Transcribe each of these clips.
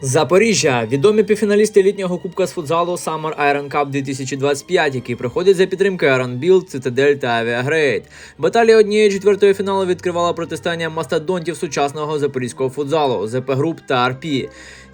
Запоріжжя відомі півфіналісти літнього кубка з футзалу Summer Iron Cup 2025, який проходить за підтримки Iron Build, Цитадель та Авіагрейд. Баталія однієї четвертої фіналу відкривала протистояння мастодонтів сучасного запорізького футзалу ЗП Груп та РП.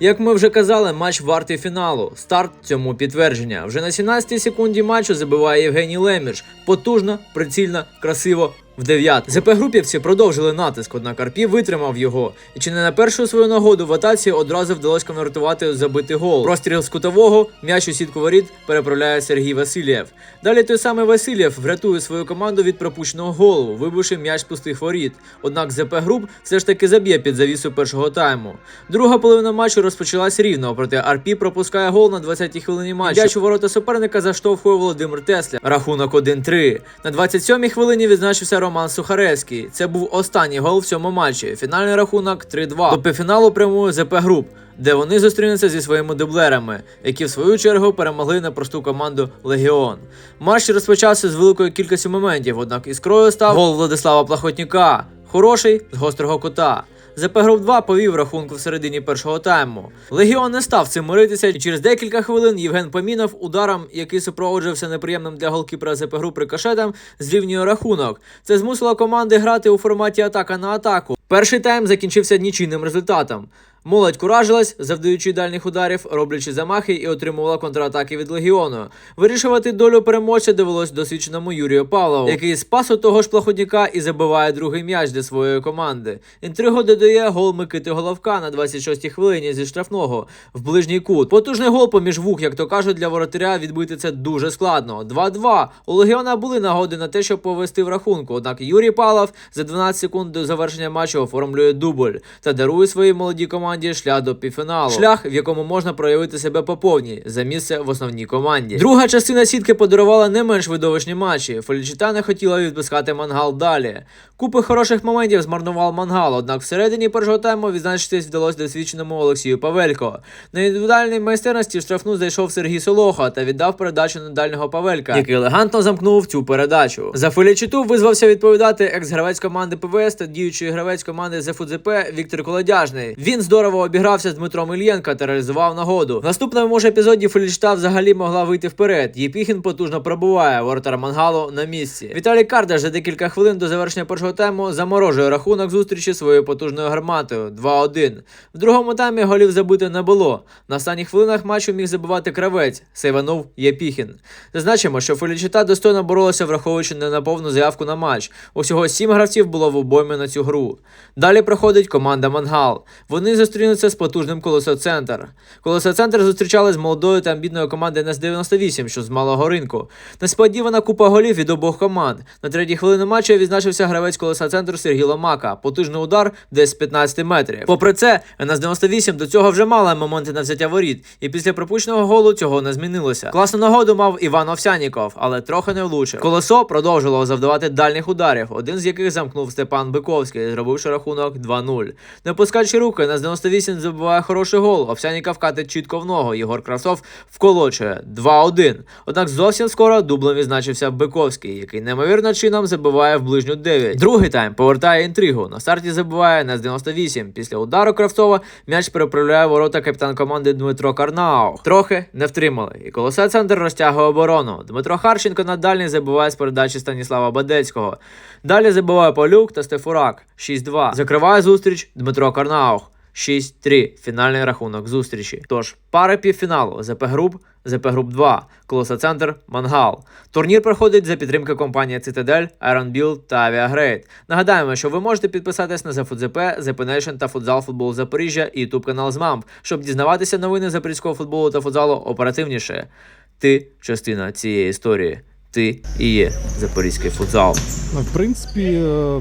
Як ми вже казали, матч вартий фіналу. Старт цьому підтвердження. Вже на 17-й секунді матчу забиває Євгеній Леміш. Потужно, прицільно, красиво. В дев'ят ЗП групівці продовжили натиск, однак Арпі витримав його. І чи не на першу свою нагоду в атаці одразу вдалося конвертувати забитий гол. Простріл з кутового, м'яч у сітку воріт переправляє Сергій Васильєв. Далі той самий Васильєв врятує свою команду від пропущеного голу, вибивши м'яч пустих воріт. Однак ЗП груп все ж таки заб'є під завісу першого тайму. Друга половина матчу розпочалась рівно, проте Арпі пропускає гол на 20-й хвилині матчу. М'яч у ворота суперника заштовхує Володимир Тесля. Рахунок 1-3. На 27-й хвилині відзначився Роман Сухаревський. Це був останній гол в цьому матчі. Фінальний рахунок 3-2. До півфіналу прямує ЗП груп. Де вони зустрінуться зі своїми дублерами, які в свою чергу перемогли непросту команду Легіон. Матч розпочався з великою кількістю моментів, однак іскрою став гол Владислава Плахотніка. Хороший з гострого кута. ЗП Груп 2 повів рахунку в середині першого тайму. Легіон не став цим миритися, через декілька хвилин Євген Помінов ударом, який супроводжувався неприємним для голкіпера ЗП Груп рикошетом, зрівнює рахунок. Це змусило команди грати у форматі атака на атаку. Перший тайм закінчився нічийним результатом. Молодь куражилась, завдаючи дальніх ударів, роблячи замахи і отримувала контратаки від легіону. Вирішувати долю переможця довелось досвідченому Юрію Павлову, який спас у того ж плаходника і забиває другий м'яч для своєї команди. Інтригу додає гол Микити Головка на 26-й хвилині зі штрафного в ближній кут. Потужний гол поміж вух, як то кажуть, для воротаря відбити це дуже складно. 2-2. У легіона були нагоди на те, щоб повести в рахунку. Однак Юрій Павлов за 12 секунд до завершення матчу оформлює дубль та дарує своїй молодій команді шлях до півфіналу. Шлях, в якому можна проявити себе по повній за місце в основній команді. Друга частина сітки подарувала не менш видовищні матчі. Фелічита не хотіла відпускати мангал далі. Купи хороших моментів змарнував мангал, однак всередині першого тайму відзначитись вдалося досвідченому Олексію Павелько. На індивідуальній майстерності в штрафну зайшов Сергій Солоха та віддав передачу на дальнього Павелька, який елегантно замкнув цю передачу. За Фелічиту визвався відповідати екс-гравець команди ПВС та діючий гравець команди ЗФУДЗП Віктор Колодяжний. Він здорово обігрався з Дмитром Ільєнка та реалізував нагоду. В наступному ж епізоді Фелічита взагалі могла вийти вперед. Єпіхін потужно пробуває воротар Мангалу на місці. Віталій Кардаш за декілька хвилин до завершення першого тайму заморожує рахунок зустрічі своєю потужною гарматою 2-1. В другому таймі голів забити не було. На останніх хвилинах матчу міг забивати кравець, сейванув Єпіхін. Зазначимо, що Фелічита достойно боролася, враховуючи не на повну заявку на матч. Усього сім гравців було в обоймі на цю гру. Далі проходить команда Мангал. Вони зустрінуться з потужним колесо центр. Колесо центр зустрічали з молодою та амбітною командою НС-98, що з малого ринку. Несподівана купа голів від обох команд. На третій хвилині матчу відзначився гравець колеса центру Сергій Ломака. Потужний удар десь з 15 метрів. Попри це, НС-98 до цього вже мала моменти на взяття воріт, і після пропущеного голу цього не змінилося. Класну нагоду мав Іван Овсяніков, але трохи не влучив. Колесо продовжувало завдавати дальніх ударів, один з яких замкнув Степан Биковський, зробивши рахунок 2-0. Не опускаючи руки, на 98 забиває хороший гол. Овсяніков катить чітко в ногу. Єгор Кравцов вколочує 2-1. Однак зовсім скоро дублем відзначився Биковський, який неймовірно чином забиває в ближню 9. Другий тайм повертає інтригу. На старті забиває на 98. Після удару Кравцова м'яч переправляє ворота капітан команди Дмитро Карнау. Трохи не втримали. І колоса центр розтягує оборону. Дмитро Харченко на дальній забиває з передачі Станіслава Бадецького. Далі забиває Полюк та Стефурак 6-2. Закриває зустріч Дмитро Карнаух. 6-3. Фінальний рахунок зустрічі. Тож, пари півфіналу ЗП Груп, ЗП Груп 2, Колоса Центр, Мангал. Турнір проходить за підтримки компанії Цитадель, Build та Авіагрейд. Нагадаємо, що ви можете підписатись на ЗФУДЗП, ЗП Nation та футзал футбол Запоріжжя і YouTube канал ЗМАМП, щоб дізнаватися новини запорізького футболу та футзалу оперативніше. Ти частина цієї історії. Ти і є запорізький футзал. Ну, В принципі, е,